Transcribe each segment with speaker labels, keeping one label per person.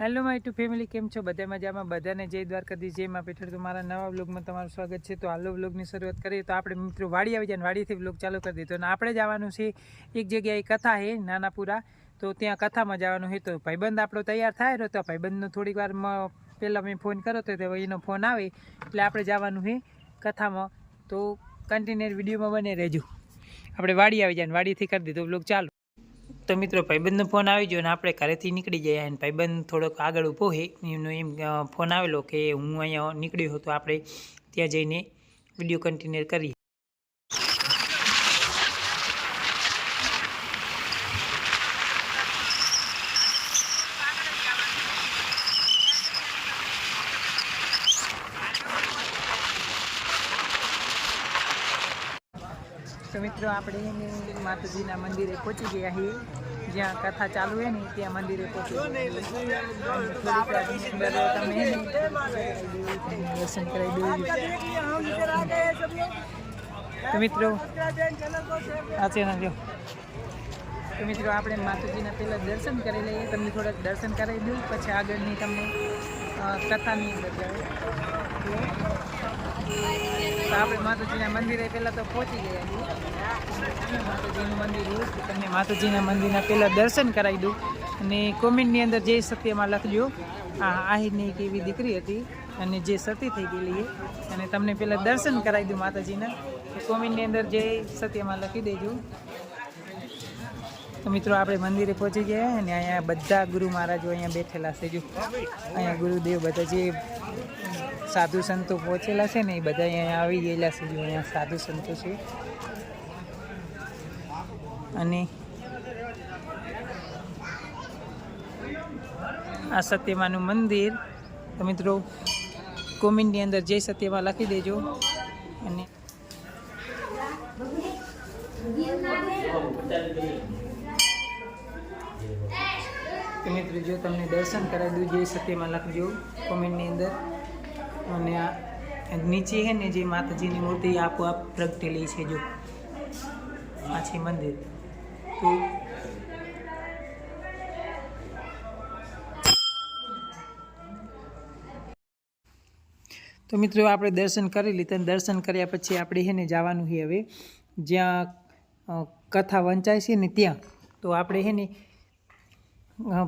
Speaker 1: Hello my two family કેમ છો? બધા મજામાં? બધાને જય દ્વારકાધી જય માં પેઠળ. તો મારા નવા વ્લોગમાં તમારું સ્વાગત છે. તો હાલો વ્લોગની શરૂઆત કરીએ. તો આપણે મિત્રો વાડી આવી જાય વાડીથી વ્લોગ ચાલુ કરી દીધો અને આપણે જવાનું છે એક જગ્યાએ કથા છે નાનાપુરા. તો ત્યાં કથામાં જવાનું છે તો ભાઈબંધ આપણો તૈયાર થાય તો ભાઈબંધનો થોડીક વારમાં પહેલાં મેં ફોન કર્યો તો એનો ફોન આવે. એટલે આપણે જવાનું છે કથામાં. તો કન્ટિન્યુ વિડીયોમાં બને રહેજો. આપણે વાડી આવી જાય વાડીથી કરી દીધો વ્લોગ ચાલુ. તો મિત્રો ભાઈબંધનો ફોન આવી ગયો અને આપણે ઘરેથી નીકળી ગયા અને ભાઈબંધ થોડોક આગળ ઊભો હે. એમનો એમ ફોન આવેલો કે હું અહીંયા નીકળ્યો હતો, આપણે ત્યાં જઈને વીડિયો કન્ટિન્યુ કરીએ. તો મિત્રો આપણે માતાજીના મંદિરે પહોંચી ગયા છીએ. જ્યાં કથા ચાલુ છે ને ત્યાં મંદિરે પહોંચી દર્શન કરાવી દઉં તો મિત્રો આ ચેનલ જો. તો મિત્રો આપણે માતાજીના પહેલાં દર્શન કરી લઈએ. તમને થોડાક દર્શન કરાવી દઉં પછી આગળની તમને કથાની અંદર આપણે માતાજીના મંદિરે પહેલાં તો પહોંચી ગયા માતાજીનું મંદિર એવું તમને માતાજીના મંદિરના પહેલાં દર્શન કરાવી દઉં. અને કોમેન્ટની અંદર જે સત્યમાં લખજો, આ આહિરની એક એવી દીકરી હતી અને જે સતી થઈ ગયેલી અને તમને પહેલાં દર્શન કરાવી દઉં માતાજીના. કોમેન્ટની અંદર જે સત્યમાં લખી દેજો. તો મિત્રો, આપણે મંદિરે પહોંચી ગયા અને અહીંયા બધા ગુરુ મહારાજો અહીંયા બેઠેલા છે. જો, અહીંયા ગુરુદેવ બધા જે સાધુ સંતો પહોંચેલા છે ને એ બધા અહીંયા આવી ગયેલા છે. જો, અહીંયા સાધુ સંતો છે. અને આ સત્યમાનું મંદિર, તો મિત્રો, કોમેન્ટની અંદર જય સત્યમાં લખી દેજો. અને તો મિત્રો, જો તમને દર્શન કરાવી દઉં જે સત્યમાં લખજો કોમેન્ટની અંદર. અને નીચે છે ને જે માતાજીની મૂર્તિ આપોઆપ પ્રગટેલી છે જો. આ મંદિર. તો તો મિત્રો, આપણે દર્શન કરી લીધા દર્શન કર્યા પછી આપણે છે ને જવાનું છે હવે. જ્યાં કથા વંચાય છે ને ત્યાં. તો આપણે છે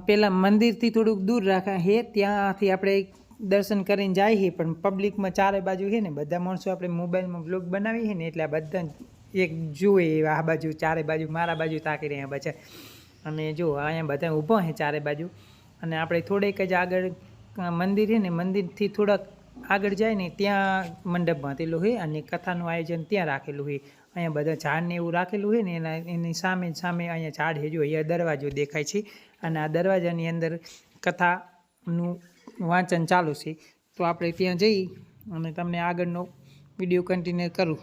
Speaker 1: પેલા મંદિરથી થોડુંક દૂર રાખા હે, ત્યાંથી આપણે દર્શન કરીને જાય છે પણ પબ્લિકમાં ચારે બાજુ છે ને, બધા માણસો આપણે મોબાઈલમાં બ્લોગ બનાવી છે ને, એટલે બધા એક જુએ આ બાજુ, ચારે બાજુ, મારા બાજુ તાકી રહ્યા બચા અને જો, અહીંયા બધા ઊભો છે ચારે બાજુ. અને આપણે થોડેક જ આગળ મંદિર છે ને, મંદિરથી થોડાક આગળ જાય ને, ત્યાં મંડપ બાંધેલું હોય અને કથાનું આયોજન ત્યાં રાખેલું હોય અહીંયા બધા ઝાડને એવું રાખેલું હોય ને, એના, એની સામે સામે અહીંયા ઝાડ છે જો, અહીંયા દરવાજો દેખાય છે. અને આ દરવાજાની અંદર કથાનું વાંચન ચાલુ છે. તો આપણે ત્યાં જઈ અને તમને આગળનો વીડિયો કન્ટિન્યુ કરું.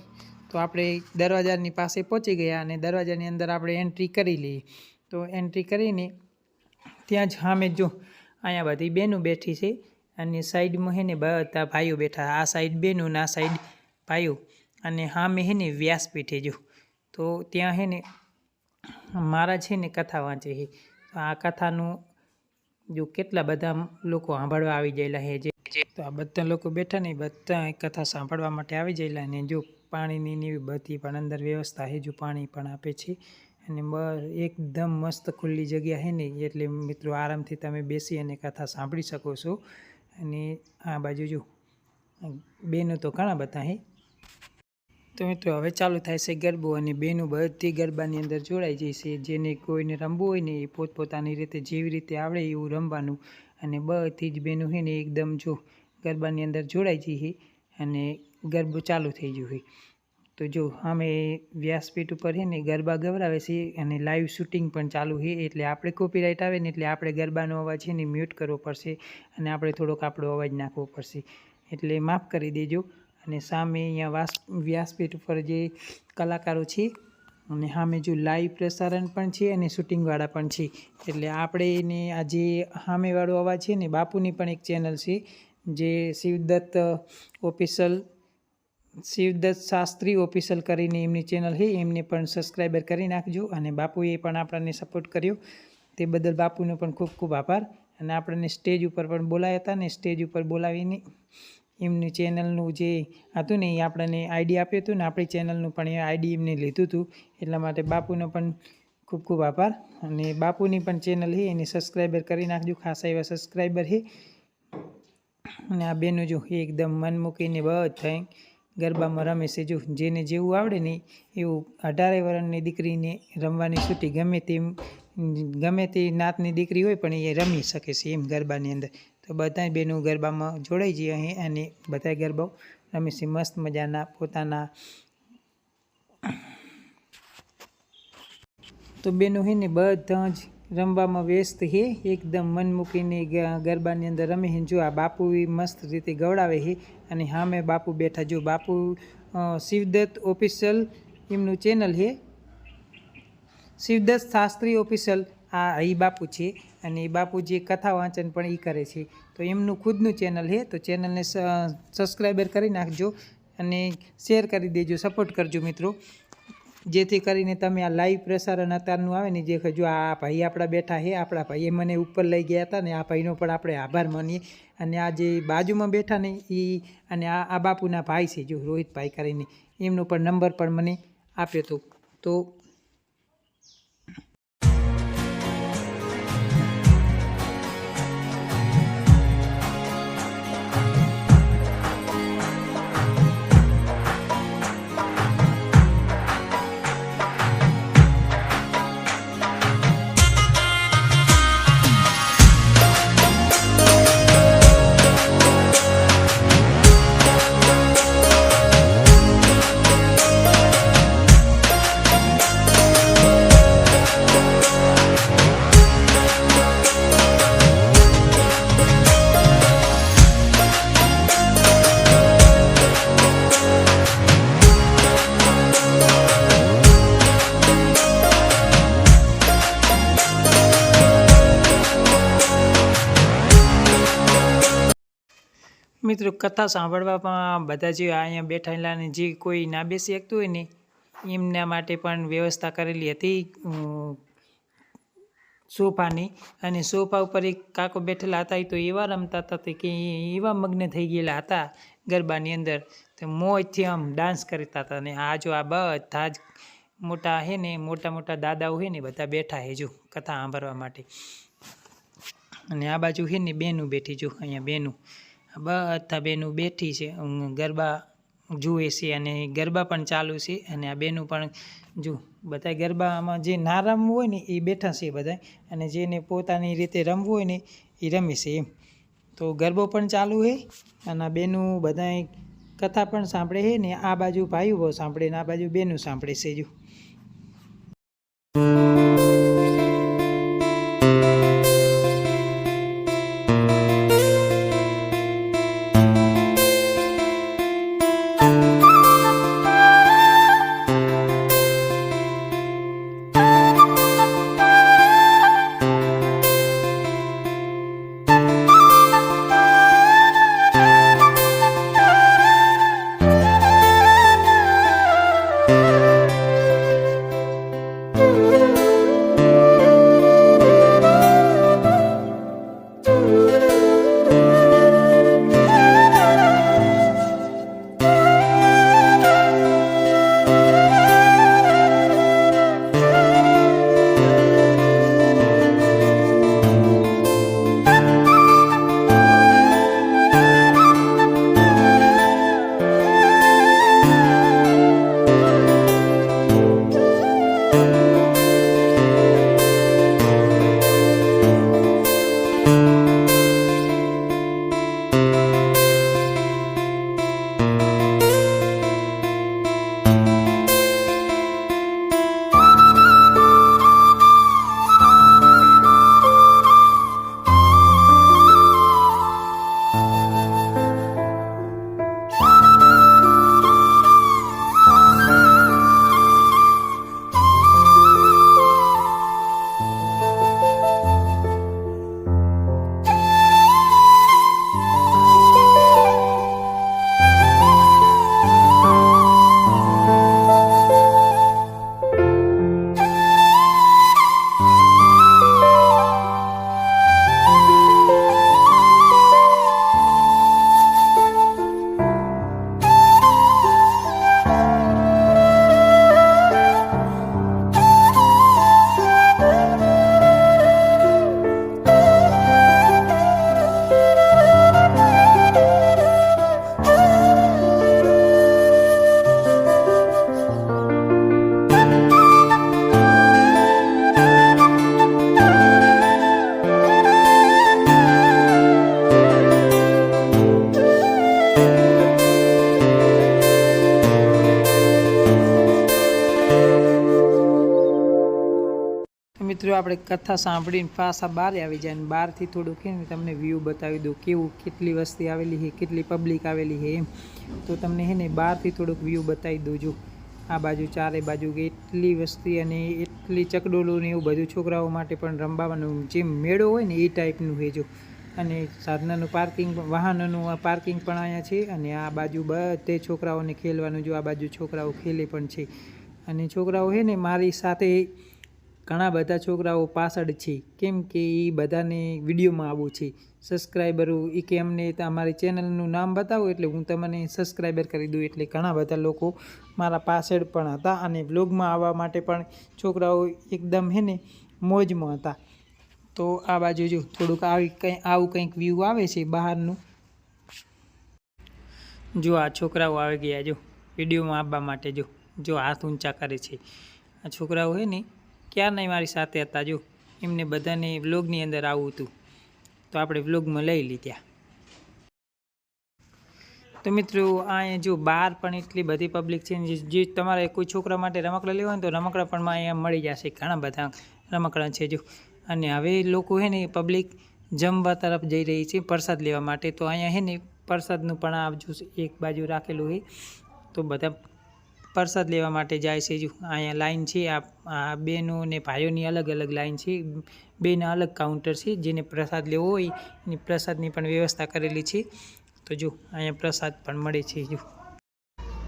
Speaker 1: તો આપણે દરવાજાની પાસે પહોંચી ગયા અને દરવાજાની અંદર આપણે એન્ટ્રી કરી લઈએ. તો એન્ટ્રી કરીને ત્યાં જ સામે જો અહીંયા બધી બહેનો બેઠી છે અને સાઈડમાં હેને બધા ભાઈઓ બેઠા. આ સાઈડ બહેનો આ સાઈડ ભાઈઓ. અને સામે હેને વ્યાસપીઠે જો. તો ત્યાં હેને મારા છે ને કથા વાંચે છે. તો આ કથાનું જો કેટલા બધા લોકો સાંભળવા આવી ગયેલા હે જે તો આ બધા લોકો બેઠા ને બધા કથા સાંભળવા માટે આવી ગયેલા ને જો પાણીની એવી બધી પણ અંદર વ્યવસ્થા હે જો પાણી પણ આપે છે. અને એકદમ મસ્ત ખુલ્લી જગ્યા છે ને, એટલે મિત્રો આરામથી તમે બેસી અને કથા સાંભળી શકો છો. અને આ બાજુ જો બેનો તો ઘણા બધા છે. તો મિત્રો, હવે ચાલુ થાય છે ગરબો અને બેનો બધી ગરબાની અંદર જોડાઈ જાય છે. જેને કોઈને રમવું હોય ને એ પોતપોતાની રીતે જેવી રીતે આવડે એવું રમવાનું અને બધી જ બહેનો છે ને એકદમ જો ગરબાની અંદર જોડાઈ જઈએ છે અને ગરબો ચાલુ થઈ ગયો છે તો જો, અમે વ્યાસપીઠ ઉપર છે ને ગરબા ગવરાવે છે અને લાઈવ શૂટિંગ પણ ચાલુ છે એટલે આપણે કોપીરાઇટ આવે ને એટલે આપણે ગરબાનો અવાજ છે ને મ્યુટ કરવો પડશે અને આપણે થોડોક આપણો અવાજ નાખવો પડશે. એટલે માફ કરી દેજો. અને સામે અહીંયા વાસ, વ્યાસપીઠ ઉપર જે કલાકારો છે અને સામે જો લાઈવ પ્રસારણ પણ છે અને શૂટિંગવાળા પણ છે. એટલે આપણે એને આ જે સામેવાળો અવાજ છે ને, બાપુની પણ એક ચેનલ છે, જે શિવદત્ત ઓફિશિયલ શિવદત્ત શાસ્ત્રી ઓફિશિયલ કરીને એમની ચેનલ છે, એમને પણ સબસ્ક્રાઈબર કરી નાખજો અને બાપુએ પણ આપણને સપોર્ટ કર્યો. તે બદલ બાપુનો પણ ખૂબ ખૂબ આભાર. અને આપણને સ્ટેજ ઉપર પણ બોલાયા હતા ને સ્ટેજ ઉપર બોલાવીને એમની ચેનલનું જે હતું ને એ આપણને આઈડી આપ્યું હતું ને આપણી ચેનલનું પણ એ આઈડી એમને લીધું હતું. એટલા માટે બાપુનો પણ ખૂબ ખૂબ આભાર. અને બાપુની પણ ચેનલ છે એને સબસ્ક્રાઈબર કરી નાખજો, ખાસા એવા સબસ્ક્રાઈબર છે અને આ બેનો જો એકદમ મન મૂકીને બધા ગરબામાં રમે છે. જો જેને જેવું આવડે ને એવું અઢારે વર્ષની દીકરીને રમવાની છૂટી ગમે તેમ, ગમે તે નાતની દીકરી હોય પણ એ રમી શકે છે એમ ગરબાની અંદર. તો બધા બેનું ગરબામાં જોડાઈ જઈએ અહીં અને બધા ગરબાઓ રમી છે મસ્ત મજાના પોતાના. તો બેનું હે ને બધા જ રમવામાં વ્યસ્ત છે એકદમ મન મૂકીને ગરબાની અંદર રમે જો આ બાપુ મસ્ત રીતે ગવડાવે છે અને સામે બાપુ બેઠા જો બાપુ શિવદત્ત ઓફિશિયલ એમનું ચેનલ છે શિવદત્ત શાસ્ત્રી ઓફિશિયલ આ એ બાપુ છે. અને બાપુજી કથા વાંચન પણ એ કરે છે. તો એમનું ખુદનું ચેનલ છે, તો ચેનલને સબસ્ક્રાઈબર કરી નાખજો અને શેર કરી દેજો સપોર્ટ કરજો મિત્રો. જેથી કરીને તમે આ લાઈવ પ્રસારણ અત્યારનું આવે ને જે જો આ ભાઈ આપણા બેઠા છે, આપણા ભાઈએ મને ઉપર લઈ ગયા હતા ને આ ભાઈનો પણ આપણે આભાર માનીએ. અને આ જે બાજુમાં બેઠા ને એ અને આ આ બાપુના ભાઈ છે, જો રોહિતભાઈ કરીને, એમનો પણ નંબર પણ મને આપ્યો હતો. તો મિત્રો કથા સાંભળવામાં બધા જે અહીંયા બેઠેલા ને જે કોઈ ના બેસી શકતું હોય ને, એમના માટે પણ વ્યવસ્થા કરેલી હતી સોફાની. અને સોફા ઉપર એક કાકો બેઠેલા હતા તો એવા રમતા હતા કે એવા મગ્ન થઈ ગયેલા હતા ગરબાની અંદર, તો મોજથી આમ ડાન્સ કરતા હતા. અને આ જો આ બધા જ મોટા હે ને, મોટા મોટા દાદાઓ હે ને બધા બેઠા હે જો કથા સાંભળવા માટે. અને આ બાજુ છે ને બેનું બેઠી જો, અહીંયા બેનું. બધા બેનું બેઠી છે. ગરબા જુએ છે અને ગરબા પણ ચાલુ છે અને આ બેનું પણ જો બધા ગરબામાં જે ના રમવું હોય ને એ બેઠા છે બધા અને જેને પોતાની રીતે રમવું હોય ને એ રમે છે એમ. તો ગરબો પણ ચાલુ છે અને આ બેનું બધા કથા પણ સાંભળે છે ને આ બાજુ ભાઈઓ સાંભળે ને આ બાજુ બેનું સાંભળે છે જો. આપણે કથા સાંભળીને પાછા બહાર આવી જાય અને બહારથી થોડુંક છે ને તમને વ્યૂ બતાવી દઉં કેવું, કેટલી વસ્તી આવેલી છે, કેટલી પબ્લિક આવેલી છે એમ. તો તમને છે ને બહારથી થોડુંક વ્યૂ બતાવી દઉં જો આ બાજુ ચારે બાજુ એટલી વસ્તી અને એટલી ચકડોલું ને એવું બધું છોકરાઓ માટે પણ રમવાનું જે મેળો હોય ને એ ટાઈપનું છે જો. અને સાધનાનું પાર્કિંગ વાહનોનું આ પાર્કિંગ પણ અહીંયા છે અને આ બાજુ બધે છોકરાઓને ખેલવાનું જો આ બાજુ છોકરાઓ ખેલે પણ છે. અને છોકરાઓ છે ને મારી સાથે ઘણા બધા છોકરાઓ પાછળ છે. કેમ કે એ બધાને વિડીયોમાં આવવું છે. સબસ્ક્રાઈબરો એ કે અમને તમારી ચેનલનું નામ બતાવો એટલે હું તમને સબસ્ક્રાઈબર કરી દઉં. એટલે ઘણા બધા લોકો મારા પાછળ પણ હતા અને બ્લોગમાં આવવા માટે પણ છોકરાઓ એકદમ હે ને મોજમાં હતા. તો આ બાજુ જો થોડુંક આવી કંઈ, આવું કંઈક વ્યૂ આવે છે બહારનું. જો આ છોકરાઓ આવી ગયા જો, વિડીયોમાં આવવા માટે જો જો હાથ ઊંચા કરે છે. આ છોકરાઓ હોય ને ક્યાં નહીં મારી સાથે હતા? જો, એમને બધાને વ્લોગની અંદર આવવું હતું. તો આપણે વ્લોગમાં લઈ લીધા. તો મિત્રો અહીંયા જો બહાર પણ એટલી બધી પબ્લિક છે જે તમારે કોઈ છોકરા માટે રમકડા લેવા હોય તો રમકડા પણ અહીંયા મળી જશે. ઘણા બધા રમકડા છે, જો. અને હવે લોકો છે ને પબ્લિક જમવા તરફ જઈ રહી છે પ્રસાદ લેવા માટે. તો અહીંયા છે ને, પ્રસાદનું પણ આ જો એક બાજુ રાખેલું હોય તો બધા પ્રસાદ લેવા માટે જાય છે. અહીંયા લાઈન છે, આ બહેનો ને ભાઈઓની અલગ અલગ લાઈન છે. બેના અલગ કાઉન્ટર છે, જેને પ્રસાદ લેવો હોય, એની પ્રસાદની પણ વ્યવસ્થા કરેલી છે. તો જો, અહીંયા પ્રસાદ પણ મળે છે, જો.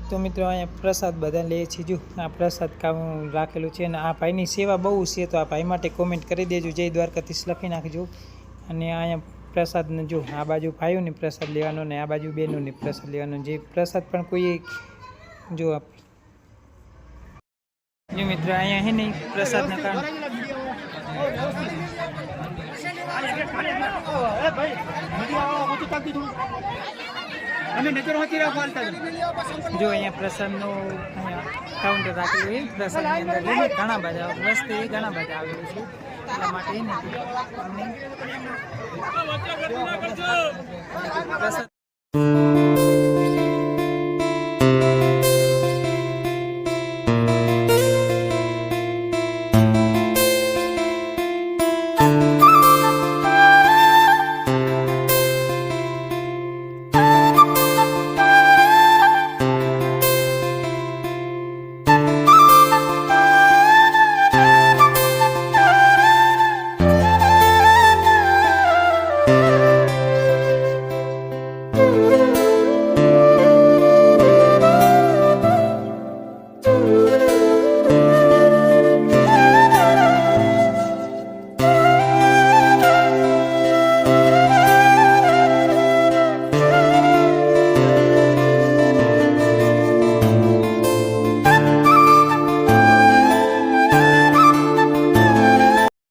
Speaker 1: તો મિત્રો, અહીંયા પ્રસાદ બધા લે છે, જો. આ પ્રસાદ કામ રાખેલું છે અને આ ભાઈની સેવા બહુ છે, તો આ ભાઈ માટે કોમેન્ટ કરી દેજો. જય દ્વારકાધીશ, લખી નાખજો. અને અહીંયા પ્રસાદને જો, આ બાજુ ભાઈઓને પ્રસાદ લેવાનો ને આ બાજુ બહેનોને પ્રસાદ લેવાનો. જે પ્રસાદ પણ કોઈ જો જો મિત્રો, અહીંયા હે નહીં પ્રસાદના
Speaker 2: હોતી
Speaker 1: જો અહીંયા પ્રસાદનું કાઉન્ટર રાખેલું છે, પ્રસાદની અંદર ઘણા બધા વસ્તી ઘણા બધા આવેલું છે. પ્રસાદ